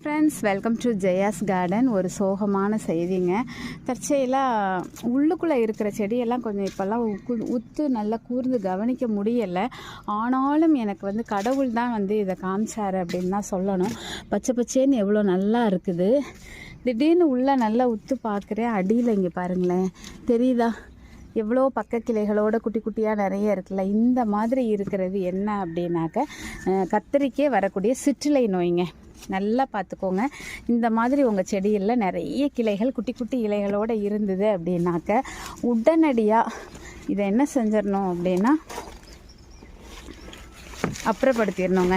Friends welcome to Jaya's garden ஒரு சோகமான செய்திங்க. தற்செயலாக உள்ளுக்குள்ளே இருக்கிற செடியெல்லாம் கொஞ்சம் இப்போல்லாம் உத்து நல்லா கூர்ந்து கவனிக்க முடியலை. ஆனாலும் எனக்கு வந்து கடவுள் தான் வந்து இதை காமிச்சாரு அப்படின்னு தான் சொல்லணும். பச்சை பச்சேன்னு எவ்வளோ நல்லா இருக்குது. திடீர்னு உள்ளே நல்லா உத்து பார்க்குறேன். அடியில் இங்கே பாருங்களேன். தெரியுதா? எவ்வளோ பக்க கிளைகளோட குட்டி குட்டியாக நிறைய இருக்குல்ல. இந்த மாதிரி இருக்கிறது என்ன அப்படின்னாக்க கத்திரிக்கே வரக்கூடிய சிற்றிலை நோய்ங்க. நல்லா பார்த்துக்கோங்க. இந்த மாதிரி உங்கள் செடியில் நிறைய கிளைகள் குட்டி குட்டி இலைகளோடு இருந்தது அப்படின்னாக்க உடனடியாக இதை என்ன செஞ்சிடணும் அப்படின்னா அப்புறப்படுத்திடணுங்க.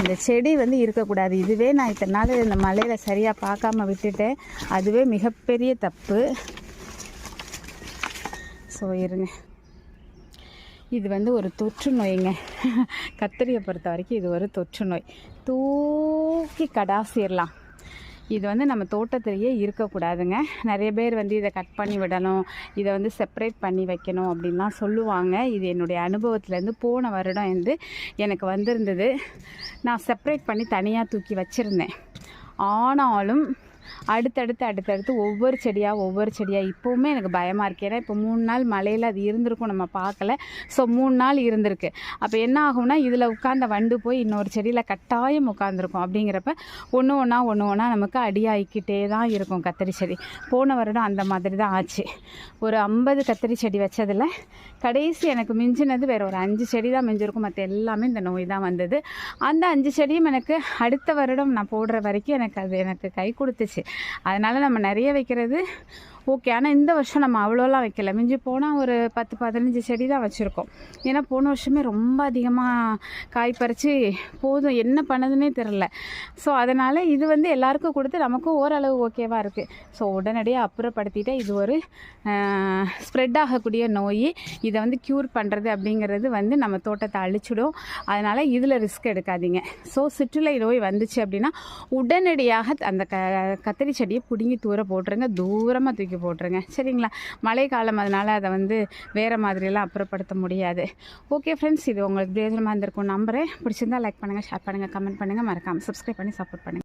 இந்த செடி வந்து இருக்கக்கூடாது. இதுவே நான் இத்தனை நாள் இந்த மலையில் சரியாக பார்க்காம விட்டுட்டேன். அதுவே மிகப்பெரிய தப்பு. ஸோ இருங்க. இது வந்து ஒரு தொற்று நோய்ங்க. கத்திரியை பொறுத்த வரைக்கும் இது ஒரு தொற்று நோய். தூக்கி கடாசிடலாம் இது வந்து நம்ம தோட்டத்திலேயே இருக்கக்கூடாதுங்க. நிறைய பேர் வந்து இதை கட் பண்ணி விடணும் இதை வந்து செப்பரேட் பண்ணி வைக்கணும் அப்படின்லாம் சொல்லுவாங்க. இது என்னுடைய அனுபவத்துலேருந்து போன வருடம் வந்து எனக்கு வந்திருந்தது. நான் செப்பரேட் பண்ணி தனியாக தூக்கி வச்சுருந்தேன். ஆனாலும் அடுத்தடுத்து அடுத்தடுத்து ஒவ்வொரு செடியாக ஒவ்வொரு செடியாக இப்போவுமே எனக்கு பயமாக இருக்குது ஏன்னா இப்போ மூணு நாள் மழையில் அது இருந்திருக்கும் நம்ம பார்க்கல. ஸோ மூணு நாள் இருந்திருக்கு. அப்போ என்ன ஆகும்னா இதில் உட்காந்த வண்டு போய் இன்னொரு செடியில் கட்டாயம் உட்காந்துருக்கும் அப்படிங்கிறப்ப ஒன்று ஒன்றா ஒன்று ஒன்றா நமக்கு அடியாகிக்கிட்டே தான் இருக்கும் கத்திரி செடி. போன வருடம் அந்த மாதிரி தான் ஆச்சு. ஒரு ஐம்பது கத்திரி செடி வச்சதில் கடைசி எனக்கு மிஞ்சினது வேறு ஒரு அஞ்சு செடி தான் மிஞ்சிருக்கும். மற்ற எல்லாமே இந்த நோய் தான் வந்தது. அந்த அஞ்சு செடியும் எனக்கு அடுத்த வருடம் நான் போடுற வரைக்கும் எனக்கு அது எனக்கு கை கொடுத்துச்சு. அதனால் நம்ம நிறைய வைக்கிறது ஓகே ஆனால் இந்த வருஷம் நம்ம அவ்வளோலாம் வைக்கல. மிஞ்சி போனால் ஒரு பத்து பதினஞ்சு செடி தான் வச்சுருக்கோம். ஏன்னா போன வருஷமே ரொம்ப அதிகமாக காய் பறித்து போதும். என்ன பண்ணதுன்னே தெரில ஸோ அதனால் இது வந்து எல்லாருக்கும் கொடுத்து நமக்கும் ஓரளவு ஓகேவாக இருக்குது ஸோ உடனடியாக அப்புறப்படுத்திட்டால் இது ஒரு ஸ்ப்ரெட் ஆகக்கூடிய நோய். இதை வந்து க்யூர் பண்ணுறது அப்படிங்கிறது வந்து நம்ம தோட்டத்தை அழிச்சிடும். அதனால் இதில் ரிஸ்க் எடுக்காதீங்க. ஸோ சிற்றுலை நோய் வந்துச்சு அப்படின்னா உடனடியாக அந்த க கத்திரி செடியை பிடுங்கி தூர போட்டுருங்க. தூரமாக தூக்கி போட்டுருங்க. சரிங்களா? மழை காலம் அதனால் அதை வந்து வேறு மாதிரியெல்லாம் அப்புறப்படுத்த முடியாது. ஓகே ஃப்ரெண்ட்ஸ் இது உங்களுக்கு பிரயோஜனமாக இருந்திருக்கும் நம்புறேன். பிடிச்சிருந்தா லைக் பண்ணுங்கள் ஷேர் பண்ணுங்கள் கமெண்ட் பண்ணுங்கள் மறக்காமல் சப்ஸ்கிரைப் பண்ணி சப்போர்ட் பண்ணுங்கள்